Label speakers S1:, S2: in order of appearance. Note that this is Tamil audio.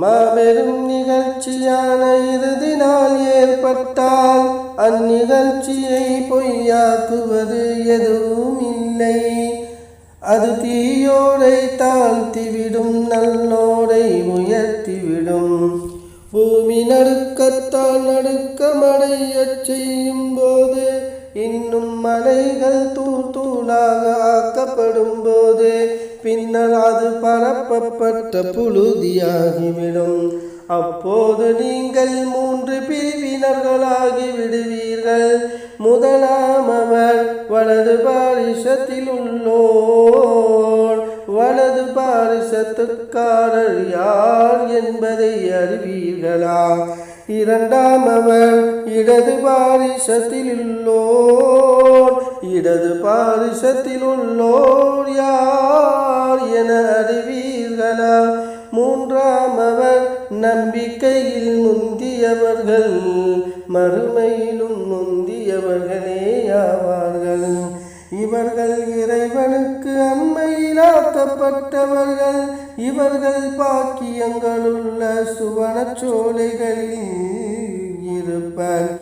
S1: மாபெரும் நிகழ்ச்சியான இறுதி நாள் ஏற்பட்டால் அந்நிகழ்ச்சியை பொய்யாக்குவது எதுவும் இல்லை. அது தீயோரை தாழ்த்திவிடும் நல்லோரை உயர்த்திவிடும். பூமி நடுக்கத்தால் நடுக்கமடையச் செய்யும் போது இன்னும் மலைகள் தூள் தூளாக ஆக்கப்படும் போது பின்னர் அது பரப்பப்பட்ட புழுதியாகிவிடும். அப்போது நீங்கள் மூன்று பிரிவினர்களாகி விடுவீர்கள். முதலாம் அவர் வலது பாரிசத்தில் உள்ளோர். வலது பாரிசத்துக்காரர் யார் என்பதை அறிவீர்களா? இரண்டாம் அவர் இடது பாரிசத்தில் உள்ளோர். இடது பாரிசத்தில் உள்ளோர் யார் என அறிவீர்களா? மூன்றாம் அவர் நம்பிக்கையில் முந்தியவர்கள் மறுமையிலும் முந்தியவர்களே ஆவார்கள். இவர்கள் இறைவனுக்கு அண்மையிலாக்கப்பட்டவர்கள் இவர்கள் பாக்கியங்களுள்ள சுவனச்சோலைகளில் இருப்பர்.